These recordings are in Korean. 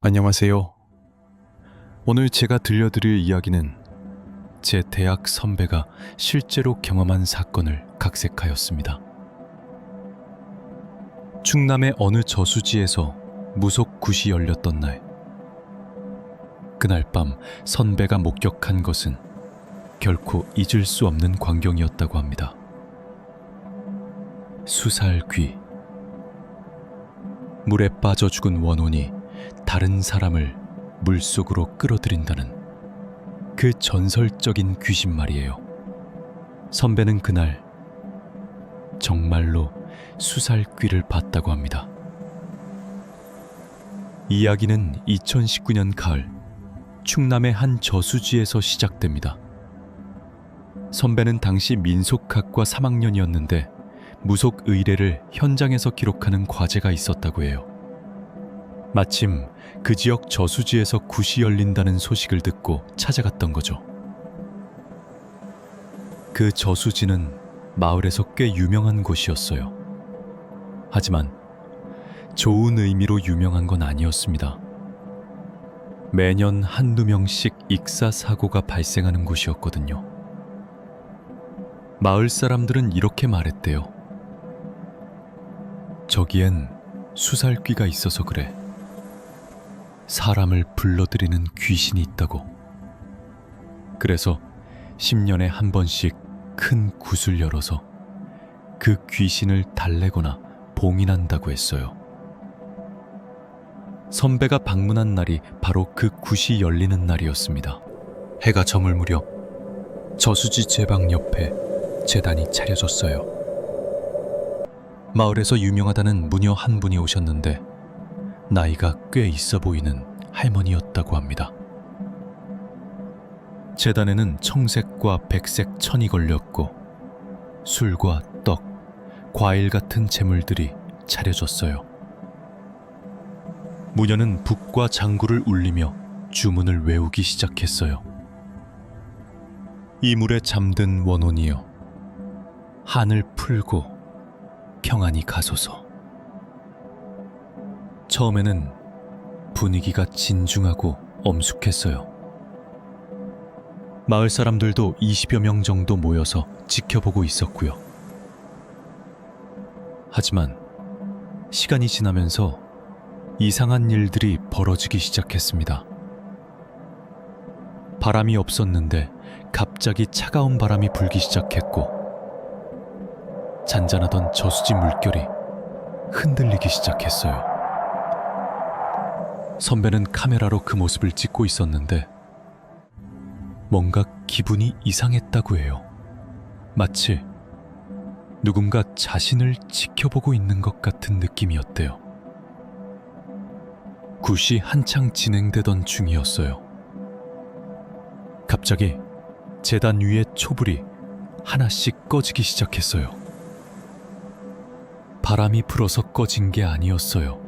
안녕하세요. 오늘 제가 들려드릴 이야기는 제 대학 선배가 실제로 경험한 사건을 각색하였습니다. 충남의 어느 저수지에서 무속 굿이 열렸던 날. 그날 밤 선배가 목격한 것은 결코 잊을 수 없는 광경이었다고 합니다. 수살 귀. 물에 빠져 죽은 원혼이 다른 사람을 물속으로 끌어들인다는 그 전설적인 귀신 말이에요. 선배는 그날 정말로 수살귀를 봤다고 합니다. 이야기는 2019년 가을 충남의 한 저수지에서 시작됩니다. 선배는 당시 민속학과 3학년이었는데 무속 의례를 현장에서 기록하는 과제가 있었다고 해요. 마침 그 지역 저수지에서 굿이 열린다는 소식을 듣고 찾아갔던 거죠. 그 저수지는 마을에서 꽤 유명한 곳이었어요. 하지만 좋은 의미로 유명한 건 아니었습니다. 매년 한두 명씩 익사 사고가 발생하는 곳이었거든요. 마을 사람들은 이렇게 말했대요. 저기엔 수살귀가 있어서 그래. 사람을 불러들이는 귀신이 있다고. 그래서 10년에 한 번씩 큰 굿을 열어서 그 귀신을 달래거나 봉인한다고 했어요. 선배가 방문한 날이 바로 그 굿이 열리는 날이었습니다. 해가 저물 무렵 저수지 제방 옆에 재단이 차려졌어요. 마을에서 유명하다는 무녀 한 분이 오셨는데 나이가 꽤 있어 보이는 할머니였다고 합니다. 재단에는 청색과 백색 천이 걸렸고 술과 떡, 과일 같은 재물들이 차려졌어요. 무녀는 북과 장구를 울리며 주문을 외우기 시작했어요. 이물에 잠든 원혼이여 한을 풀고 평안히 가소서. 처음에는 분위기가 진중하고 엄숙했어요. 마을 사람들도 20여 명 정도 모여서 지켜보고 있었고요. 하지만 시간이 지나면서 이상한 일들이 벌어지기 시작했습니다. 바람이 없었는데 갑자기 차가운 바람이 불기 시작했고 잔잔하던 저수지 물결이 흔들리기 시작했어요. 선배는 카메라로 그 모습을 찍고 있었는데 뭔가 기분이 이상했다고 해요. 마치 누군가 자신을 지켜보고 있는 것 같은 느낌이었대요. 굿이 한창 진행되던 중이었어요. 갑자기 재단 위의 촛불이 하나씩 꺼지기 시작했어요. 바람이 불어서 꺼진 게 아니었어요.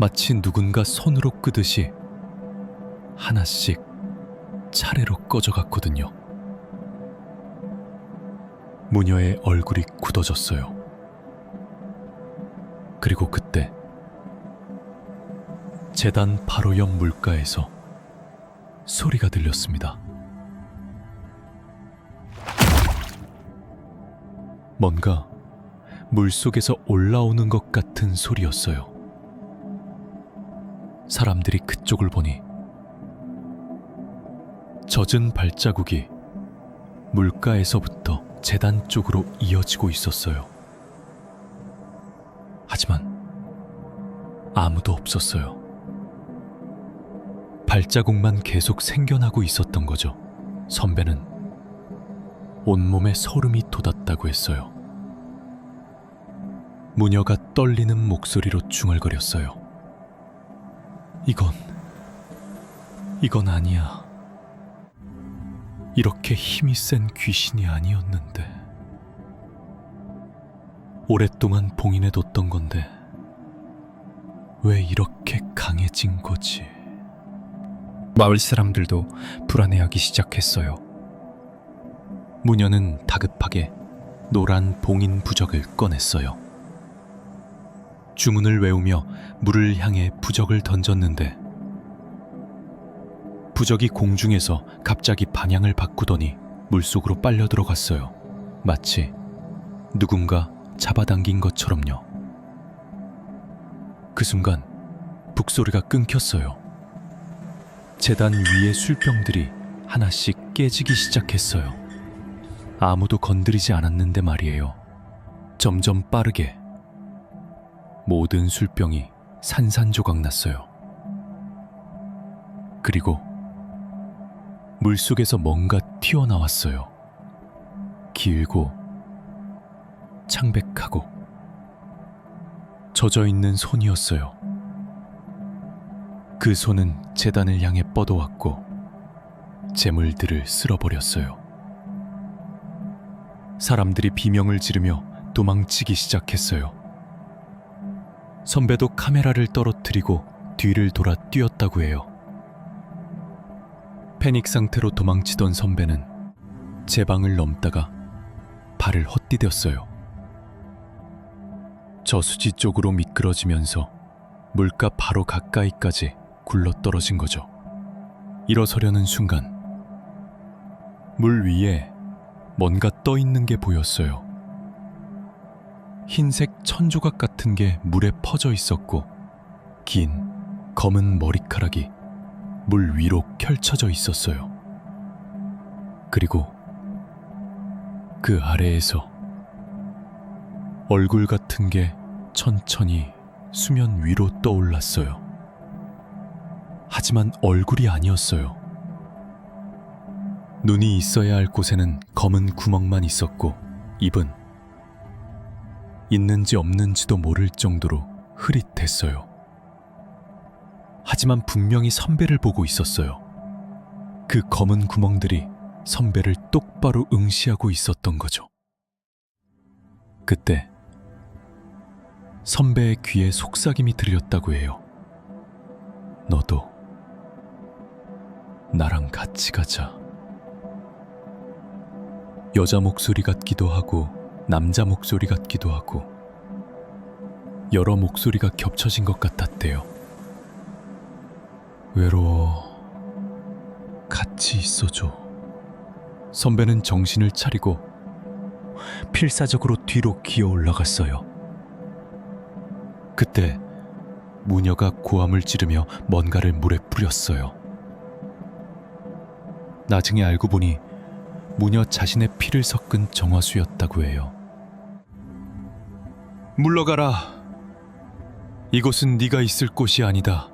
마치 누군가 손으로 끄듯이 하나씩 차례로 꺼져갔거든요. 무녀의 얼굴이 굳어졌어요. 그리고 그때 재단 바로 옆 물가에서 소리가 들렸습니다. 뭔가 물속에서 올라오는 것 같은 소리였어요. 사람들이 그쪽을 보니 젖은 발자국이 물가에서부터 재단 쪽으로 이어지고 있었어요. 하지만 아무도 없었어요. 발자국만 계속 생겨나고 있었던 거죠. 선배는 온몸에 소름이 돋았다고 했어요. 무녀가 떨리는 목소리로 중얼거렸어요. 이건, 이건 아니야. 이렇게 힘이 센 귀신이 아니었는데. 오랫동안 봉인해뒀던 건데, 왜 이렇게 강해진 거지? 마을 사람들도 불안해하기 시작했어요. 무녀는 다급하게 노란 봉인 부적을 꺼냈어요. 주문을 외우며 물을 향해 부적을 던졌는데 부적이 공중에서 갑자기 방향을 바꾸더니 물속으로 빨려 들어갔어요. 마치 누군가 잡아당긴 것처럼요. 그 순간 북소리가 끊겼어요. 재단 위의 술병들이 하나씩 깨지기 시작했어요. 아무도 건드리지 않았는데 말이에요. 점점 빠르게 모든 술병이 산산조각 났어요. 그리고 물속에서 뭔가 튀어나왔어요. 길고 창백하고 젖어 있는 손이었어요. 그 손은 재단을 향해 뻗어왔고 재물들을 쓸어버렸어요. 사람들이 비명을 지르며 도망치기 시작했어요. 선배도 카메라를 떨어뜨리고 뒤를 돌아 뛰었다고 해요. 패닉 상태로 도망치던 선배는 제 방을 넘다가 발을 헛디뎠어요. 저수지 쪽으로 미끄러지면서 물가 바로 가까이까지 굴러 떨어진 거죠. 일어서려는 순간 물 위에 뭔가 떠 있는 게 보였어요. 흰색 천조각 같은 게 물에 퍼져 있었고 긴 검은 머리카락이 물 위로 펼쳐져 있었어요. 그리고 그 아래에서 얼굴 같은 게 천천히 수면 위로 떠올랐어요. 하지만 얼굴이 아니었어요. 눈이 있어야 할 곳에는 검은 구멍만 있었고 입은 있는지 없는지도 모를 정도로 흐릿했어요. 하지만 분명히 선배를 보고 있었어요. 그 검은 구멍들이 선배를 똑바로 응시하고 있었던 거죠. 그때 선배의 귀에 속삭임이 들렸다고 해요. 너도 나랑 같이 가자. 여자 목소리 같기도 하고 남자 목소리 같기도 하고 여러 목소리가 겹쳐진 것 같았대요. 외로워. 같이 있어줘. 선배는 정신을 차리고 필사적으로 뒤로 기어 올라갔어요. 그때 무녀가 고함을 지르며 뭔가를 물에 뿌렸어요. 나중에 알고 보니 무녀 자신의 피를 섞은 정화수였다고 해요. 물러가라. 이곳은 네가 있을 곳이 아니다.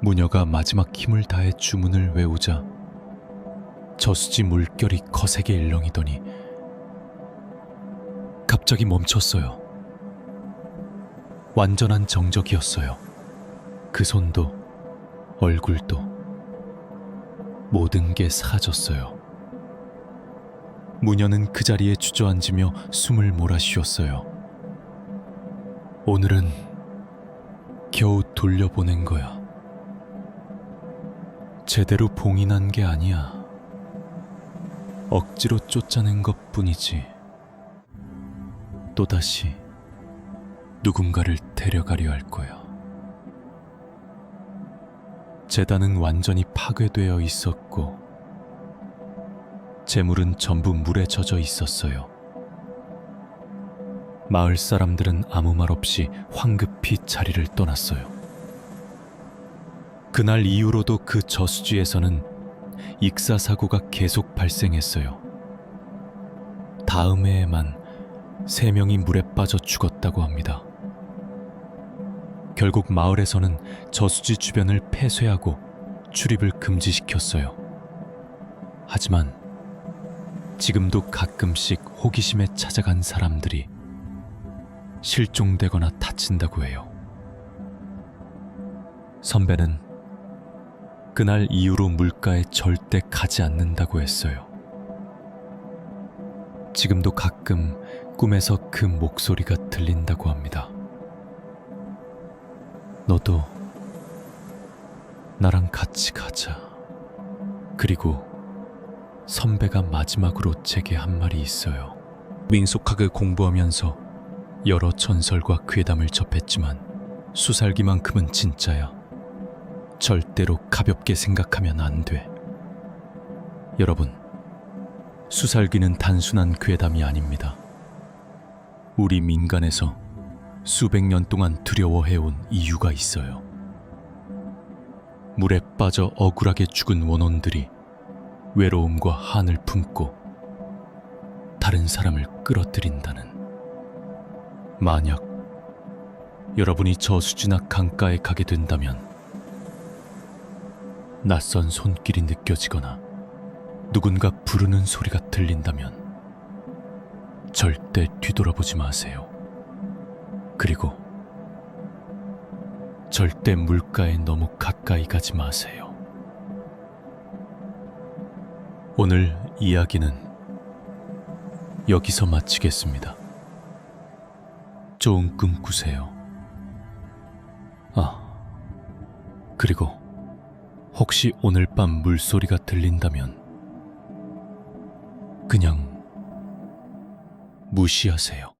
무녀가 마지막 힘을 다해 주문을 외우자 저수지 물결이 거세게 일렁이더니 갑자기 멈췄어요. 완전한 정적이었어요. 그 손도 얼굴도 모든 게 사라졌어요. 무녀는 그 자리에 주저앉으며 숨을 몰아쉬었어요. 오늘은 겨우 돌려보낸 거야. 제대로 봉인한 게 아니야. 억지로 쫓아낸 것 뿐이지. 또다시 누군가를 데려가려 할 거야. 재단은 완전히 파괴되어 있었고, 재물은 전부 물에 젖어 있었어요. 마을 사람들은 아무 말 없이 황급히 자리를 떠났어요. 그날 이후로도 그 저수지에서는 익사 사고가 계속 발생했어요. 다음 해에만 세 명이 물에 빠져 죽었다고 합니다. 결국 마을에서는 저수지 주변을 폐쇄하고 출입을 금지시켰어요. 하지만 지금도 가끔씩 호기심에 찾아간 사람들이 실종되거나 다친다고 해요. 선배는 그날 이후로 물가에 절대 가지 않는다고 했어요. 지금도 가끔 꿈에서 그 목소리가 들린다고 합니다. 너도 나랑 같이 가자. 그리고 선배가 마지막으로 제게 한 말이 있어요. 민속학을 공부하면서 여러 전설과 괴담을 접했지만 수살기만큼은 진짜야. 절대로 가볍게 생각하면 안 돼. 여러분, 수살기는 단순한 괴담이 아닙니다. 우리 민간에서 수백 년 동안 두려워해온 이유가 있어요. 물에 빠져 억울하게 죽은 원혼들이 외로움과 한을 품고 다른 사람을 끌어들인다는. 만약 여러분이 저수지나 강가에 가게 된다면 낯선 손길이 느껴지거나 누군가 부르는 소리가 들린다면 절대 뒤돌아보지 마세요. 그리고 절대 물가에 너무 가까이 가지 마세요. 오늘 이야기는 여기서 마치겠습니다. 좋은 꿈 꾸세요. 아, 그리고 혹시 오늘 밤 물소리가 들린다면 그냥 무시하세요.